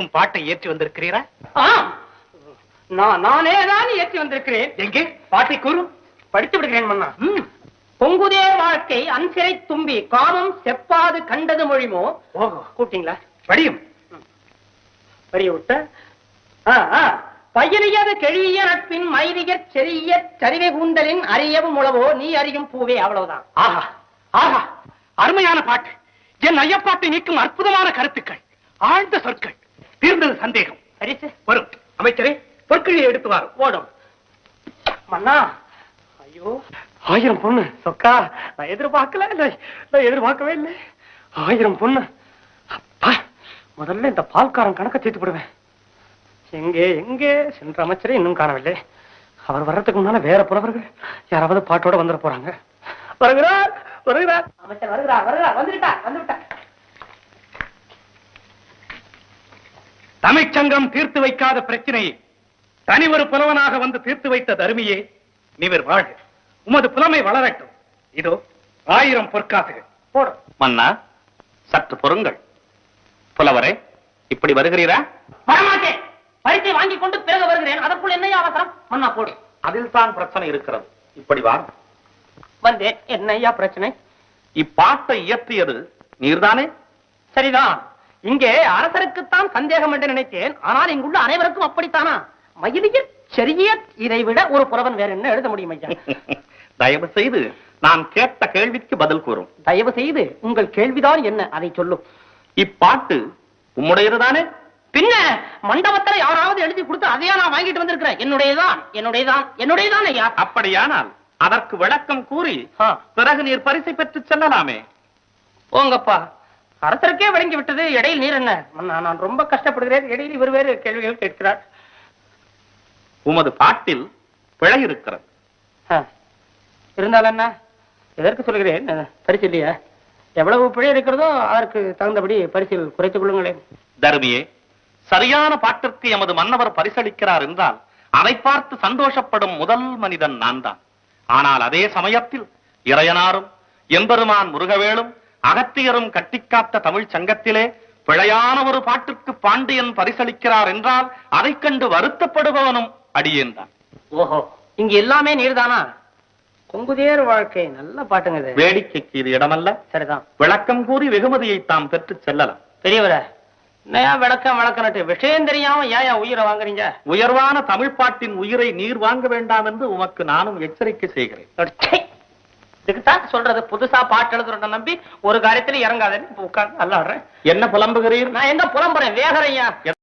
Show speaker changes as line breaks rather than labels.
உயர்த்தும் பாட்டை ஏற்றி வந்திருக்கிறீரா?
நான் நானே தான் ஏற்றி வந்திருக்கிறேன்.
எங்கே? பாட்டை கூறும்
படித்து விடுகிறேன் மன்னா. பொங்குதே வாழ்க்கை அன்சிறை தும்பி காமம் செப்பாது கண்டது மொழிமோ? கூப்பிட்டீங்களா?
படியும்
வரிய விட்ட. பயிலியது கெழிய நட்பின் மைதிகச் செறிய சரிவை கூந்தலின் அறியவும் உளவோ? நீ அறியும் பூவே அவ்வளவுதான்.
ஆஹா ஆஹா. அருமையான பாட்டு. என் ஐயப்பாட்டை நீக்கும் அற்புதமான கருத்துக்கள். ஆழ்ந்த சொற்கள். தீர்ந்தது சந்தேகம்.
பரிசு
வரும். அமைச்சரே பொற்கிழியை எடுத்து வாரும்
ஓடும். மன்னா. ஐயோ.
ஆயிரம் பொண்ணு. சொக்கா நான் எதிர்பார்க்கல. இல்லை நான் எதிர்பார்க்கவே இல்லை. ஆயிரம் பொண்ணு. அப்பா முதல்ல இந்த பால்காரன் கணக்க சேர்த்து விடுவேன் எங்கே எங்கே? சென்ற அமைச்சரே இன்னும் காணவில்லை. அவர் வர்றதுக்கு முன்னால வேற புலவர்கள் யாராவது பாட்டோட வந்துட போறாங்க. வருகிறார் வருகிறார்.
அமைச்சர் வருகிறார் வருகிறார். வந்துவிட்டார் வந்துவிட்டார்.
தமிழ்ச்சங்கம் தீர்த்து வைக்காத பிரச்சனையை தனி ஒரு புலவனாக வந்து தீர்த்து வைத்த தருமியே நீவர் வாழ்க. உமது புலமை வளரட்டும். இதோ ஆயிரம் பொற்காசுகள். போடும்
மன்னா சற்று பொறுங்கள். புலவரே இப்படி வருகிறீரா?
வரமாட்டேன் பரிசை வாங்கி கொண்டு பிறகு வருகிறேன். அதற்குள் என்னையா அவசரம்? மன்னா போடு.
அதில் தான் பிரச்சனை இருக்கிறது. இப்படி வா.
வந்தேன். என்னையா பிரச்சனை?
இப்பாட்டை இயற்றியது நீர்தானே?
சரிதான். இங்கே அரசருக்குத்தான் சந்தேகம் என்று நினைத்தேன். ஆனால் இங்குள்ள அனைவருக்கும் அப்படித்தானா? மயிலிய செறிய இதை விட ஒரு புலவன் வேற என்ன எழுத முடியும் ஐயா?
தயவு செய்து நான் கேட்ட கேள்விக்கு பதில் கூறும்.
தயவு செய்து உங்கள் கேள்விதான் என்ன? அதை சொல்லும்.
இப்பாட்டு உம்முடையதுதானே?
பின்ன மண்டபத்துல யாராவது எழுதி கொடுத்து அதையா நான் வாங்கிட்டு வந்திருக்கிறேன்? என்னுடையதான் என்னுடையதான் என்னுடையதான் ஐயா.
அப்படியானால் அதற்கு விளக்கம் கூறி. பிறகு நீர் பரிசை பெற்று செல்லலாமே.
போங்கப்பா. அரசருக்கே விளங்கி விட்டது இடையில் நீர் என்ன? நான் ரொம்ப கஷ்டப்படுகிறேன். இடையில் இவர் வேறு கேள்விகள் கேட்கிறார்.
உமது பாட்டில் பிழை இருக்கிறது.
இருந்தாலும் என்ன? எதற்கு சொல்கிறேன்? பரிசு இல்லையா எவ்வளவு பிழை இருக்கிறதோ அதற்கு தகுந்தபடி பரிசில் குறைத்துக் கொள்ளுங்களேன்.
தருமியே சரியான பாட்டிற்கு எமது மன்னவர் பரிசளிக்கிறார் என்றால் அதை பார்த்து சந்தோஷப்படும் முதல் மனிதன் நான் தான் ஆனால் அதே சமயத்தில் இறையனாரும் எம்பெருமான் முருகவேளும் அகத்தியரும் கட்டிக்காத்த தமிழ் சங்கத்திலே பிழையான ஒரு பாட்டிற்கு பாண்டியன் பரிசளிக்கிறார் என்றால் அதைக் கண்டு வருத்தப்படுபவனும் அடியேன் தான்
ஓஹோ இங்க எல்லாமே நீர்தானா? கொங்குதேர் வாழ்க்கை நல்ல பாட்டுங்க
வேடிக்கைக்கு இது இடமல்ல.
சரிதான்.
விளக்கம் கூறி வெகுமதியை தாம் பெற்றுச் செல்லலாம்.
பெரியவரே என்னையா விளக்கம் விளக்கணட்டு? விஷயம் தெரியாம ஏன் உயிரை வாங்குறீங்க?
உயர்வான தமிழ் பாட்டின் உயிரை நீர் வாங்க வேண்டாம் என்று உமக்கு நானும் எச்சரிக்கை செய்கிறேன்!
இதுக்குத்தான் சொல்றது புதுசா பாட்டு எழுதுறத நம்பி ஒரு காரியத்துல இறங்காதேன்னு உட்கார்ந்து அல்லாடுறேன்.
என்ன புலம்புகிறீர்?
நான் எங்க புலம்புறேன்? வேகரையா?